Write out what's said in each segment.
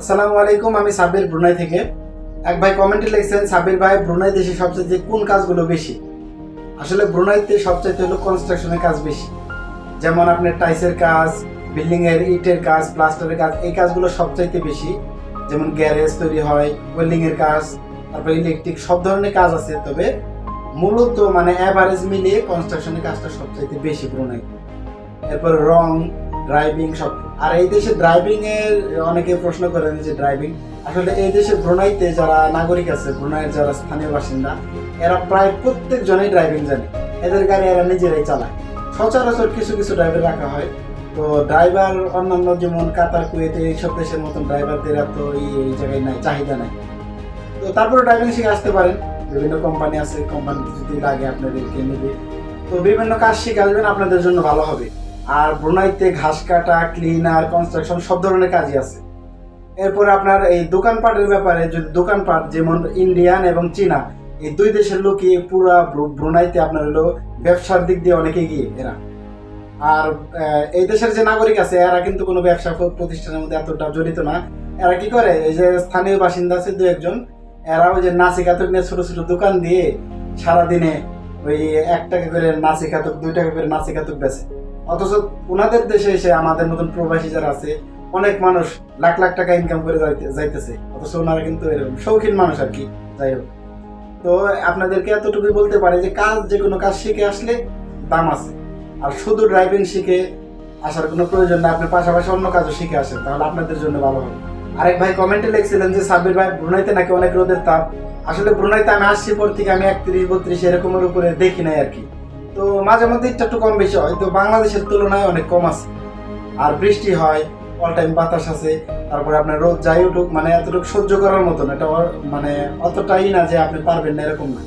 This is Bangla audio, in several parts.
আসসালামু আলাইকুম, আমি সাব্বির ব্রুনাই থেকে। এক ভাই কমেন্টে লিখছেন, সাব্বির ভাই, ব্রুনাই দেশে সবচেয়ে কোন কাজগুলো বেশি? আসলে ব্রুনাইতে সবচাইতে হলো কনস্ট্রাকশনের কাজ বেশি। যেমন আপনার টাইসের কাজ বিল্ডিং এর ইটের কাজ প্লাস্টারের কাজ, এই কাজগুলো সবচাইতে বেশি। যেমন গ্যারেজ তৈরি হয় ওয়েল্ডিং এর কাজ, তারপর ইলেকট্রিক সব ধরনের কাজ আছে। তবে মূলত মানে অ্যাভারেজ মিলিয়ে কনস্ট্রাকশনের কাজটা সবচাইতে বেশি ব্রুনাই। এরপর রং ড্রাইভিং সব। আর এই দেশে ড্রাইভিং এর অনেকে প্রশ্ন করেন যে ড্রাইভিং আসলে এই দেশে ব্রুনাইতে যারা নাগরিক আছে, ব্রুনাইয়ের যারা স্থানীয় বাসিন্দা, এরা প্রায় প্রত্যেক জনেই ড্রাইভিং জানে। এদের গাড়ি এরা নিজেরাই চালায়। সচরাচর কিছু কিছু ড্রাইভার রাখা হয়। তো ড্রাইভার অন্যান্য যেমন কাতার, কুয়েতে, এইসব দেশের মতন ড্রাইভারদের এত এই জায়গায় নাই, চাহিদা নাই। তো তারপরে ড্রাইভিং শিখে আসতে পারেন। বিভিন্ন কোম্পানি আছে কোম্পানি যদি লাগে আপনাদেরকে নেবে। তো বিভিন্ন কাজ শিখে আসবেন, আপনাদের জন্য ভালো হবে। আর ব্রুনাইতে ঘাস কাটা ক্লিনার কনস্ট্রাকশন সব ধরনের কাজই আছে। এরপরে আপনার এই দোকানপাটের ব্যাপারে যদি দোকানপাট যেমন ইন্ডিয়ান এবং চীনা এই দুই দেশের লোকই পুরা ব্রুনাইতে আপনার হলো ব্যবসার দিক দিয়ে অনেকে গিয়ে এরা। আর এই দেশের যে নাগরিক আছে, এরা কিন্তু কোনো ব্যবসা প্রতিষ্ঠানের মধ্যে এতটা জড়িত না। এরা কি করে? এই যে স্থানীয় বাসিন্দা আছে দু একজন, এরা ওই যে নাসি কাতক নিয়ে ছোট ছোট দোকান দিয়ে সারাদিনে ওই এক টাকা করে নাসি কাতক দুই টাকা করে নাসি কাতক বেচে। অথচ ওনাদের দেশে এসে আমাদের মতন প্রবাসী যারা আছে, অনেক মানুষ লাখ লাখ টাকা ইনকাম করে যাইতে- যাইতেছে। অথচ ওনারা কিন্তু এরকম শৌখিন মানুষ আর কি। যাই হোক। তো আপনাদেরকে এতটুকুই বলতে পারে যে কাজ, যে কোনো কাজ শিখে আসলে দাম আছে। আর শুধু ড্রাইভিং শিখে আসার কোনো প্রয়োজন না, আপনি পাশাপাশি অন্য কাজও শিখে আসেন, তাহলে আপনাদের জন্য ভালো হবে। আরেক ভাই কমেন্টে লিখছিলেন যে, সাব্বির ভাই, ব্রুনাইতে নাকি অনেক রোদের তাপ? আসলে ব্রুনাইতে আমি আসছি পর থেকে আমি একত্রিশ, বত্রিশ এরকমের উপরে দেখি নাই আর কি। তো মাঝে মধ্যে একটু কম বেশি হয়, তো বাংলাদেশের তুলনায় অনেক কম আছে। আর বৃষ্টি হয় অল টাইম বাতাস আছে, তারপরে আপনার রোদ যাই উঠুক মানে এতটুকু সহ্য করার মতন এটা মানে অতটাই না যে আপনি পারবেন না এরকম না।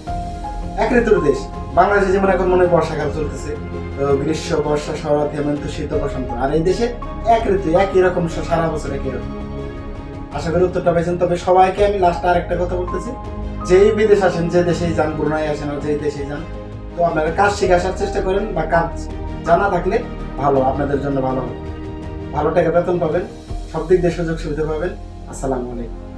এক ঋতুর দেশ, বাংলাদেশে যেমন এখন মনে বর্ষাকাল চলতেছে, তো গ্রীষ্ম, বর্ষা, শরৎ, হেমন্ত, শীত, বসন্ত, আর এই দেশে এক ঋতু, একই রকম সারা বছর একই রকম। আশা করি উত্তরটা পেয়েছেন তবে সবাইকে আমি লাস্টে আরেকটা কথা বলতেছি, যেই বিদেশ আসেন, যে দেশেই যান, ব্রুনাই আসেন আর যেই দেশেই যান তো আপনারা কাজ শিখে আসার চেষ্টা করেন বা কাজ জানা থাকলে ভালো, আপনাদের জন্য ভালো। হবে ভালো টাকা বেতন পাবেন, সব দিক দিয়ে সুযোগ সুবিধা পাবেন। আসসালামু আলাইকুম।